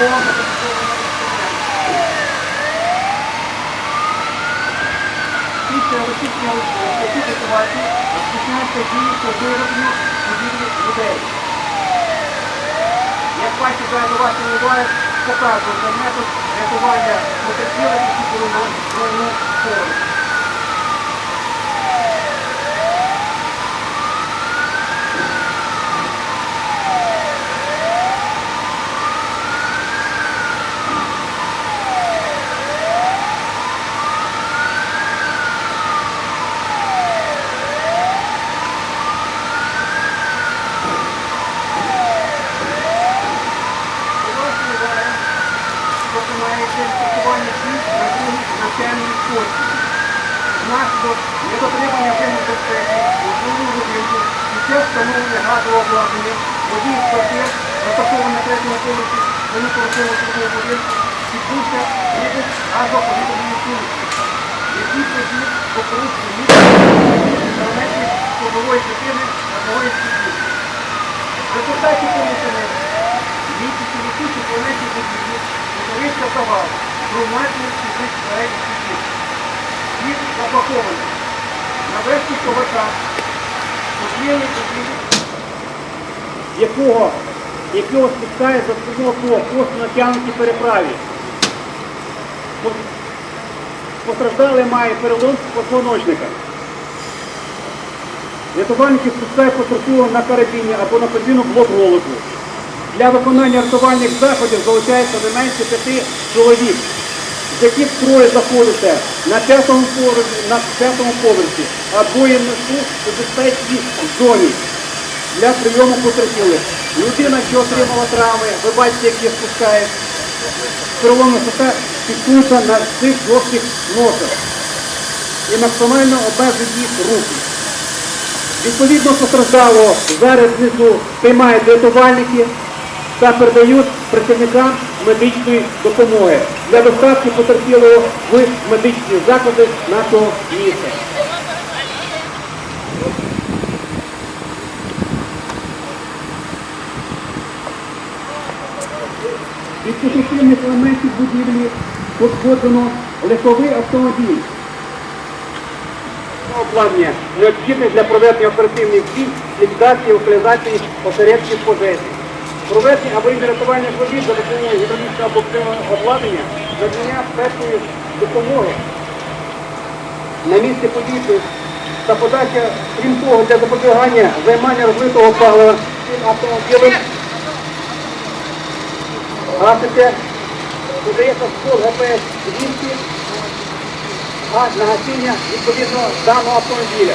Після російського ситуації розпочинається дії по людей. Як бачите, зараз до метод рятування потерпілих, які були на Внаслідок недотримання вимог безпеки житловому будинку час встановлення газового обладнання водій квартир, розташований на третьому поверсі винокоротового житлового будинку, відбувся вибух газоповітряної суміші, який привів до порушення місця елементів складової частини газової стихії. В результаті порушення Місяці летучі планеті будівлі утворився завал, травматний фізик передніх фізик. Запаковані. На верхніх поверхах подвійний будівлі, якого, якого спускає за спинного посту на тягнутій переправі. По- Постраждалий має перелом позвоночника. Рятувальники спускають потерпілого на карабіні або на подвійну блок голову. Для виконання рятувальних заходів залучається не менше п'яти чоловік, яких троє знаходяться на п'ятому поверсі, на п'ятому поверсі, а двоє внизу у безпечній зоні для прийому потерпілих. Людина, що отримала травми, ви бачите, як їх спускають. Переломна сота фіксується на цих жорстких носах і максимально обмежує їх рухи. Відповідно постраждало зараз знизу приймають рятувальники та передають працівникам медичної допомоги для доставки потерпілого в медичні заклади нашого міста. Від конструктивних елементів будівлі пошкоджено легковий автомобіль обладнання необхідне для проведення оперативних дій, ліквідації, локалізації осередків пожежі. Проведення аварійно-рятувальних робіт за допомогою гідравлічного пневматичного обладнання, надання першої допомоги на місці події та подача, крім того, для запобігання займання розлитого палива цим автомобілем гаситься, додається спол ГПС 200 а на гасіння відповідно даного автомобіля.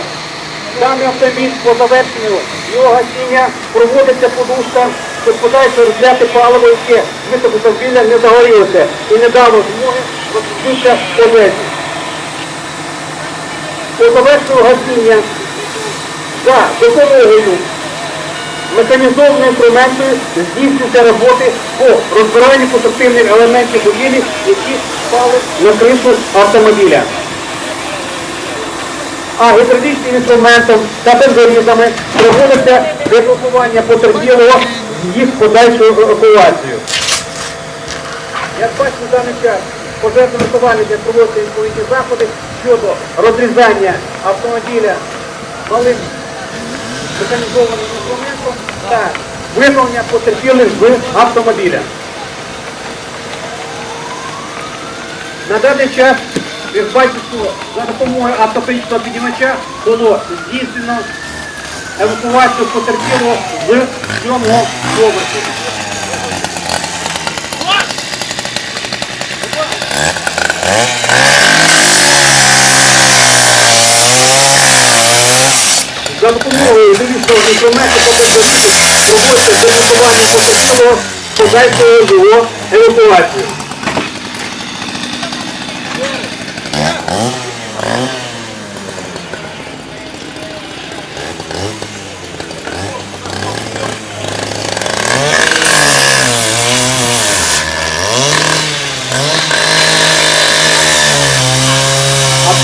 Даний автомобіль по завершенню його гасіння проводиться подушка, щоб подальше розляти паливо, яке з автомобіля не загорілося і не дало змоги розпуститися пожежі. По завершенню гасіння за допомогою механізованою інструментою здійснюються роботи по розбиранню конструктивних елементів будівлі, які впали на кришу автомобіля. А гідравлічним інструментом та беззарізами проводиться деблокування потерпілого їх подальшою евакуацією. Як бачите, в даний час пожежне рятувальники проводять відповідні заходи щодо розрізання автомобіля малим механізованим інструментом та виправлення потерпілих з автомобіля. На даний час, як бачите, за допомогою автоматичного піднімача було здійснено евакуацію потерпілого з сьомого поверху. За допомогою вивісного інструменту проводиться евакування потерпілого з подальшою його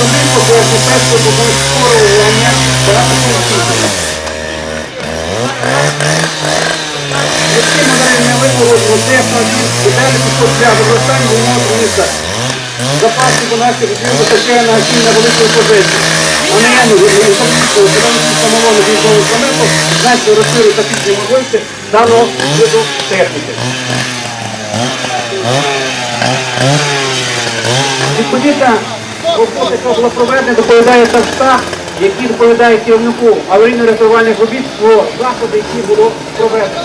сумніву, бо офіцерство було створювання багато функцій. Якщо модельне вибору, протестно, і далі пішло шлях зростання вимогу міста. Запаси до наших дітей вистачає на активно великої позиції. А не я не вирішую, економічні самоволи військових моменту значно розширюють та підні можливості даного виду техніки. Відповідно, робота, яка була проведена, доповідає ТАСТА, який доповідає керівнику аварійно-рятувальних робіт про заходи, які було проведено.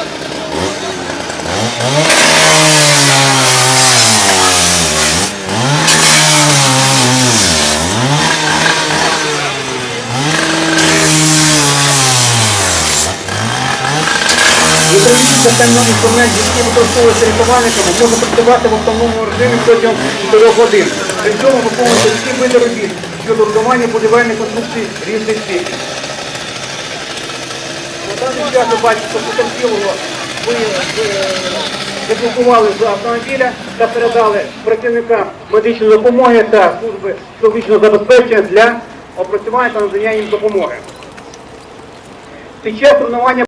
Системний інструмент, який використовується рятувальниками, може працювати в автономному режимі протягом 4 годин. При цьому виконуються всі види робіт щодо руйнування будівельних конструкцій різних типів. На даний час ви бачите, що потерпілого ви заблокували з автомобіля та передали працівникам медичної допомоги та служби психологічного забезпечення для опрацювання та надання їм допомоги. Під час руйнування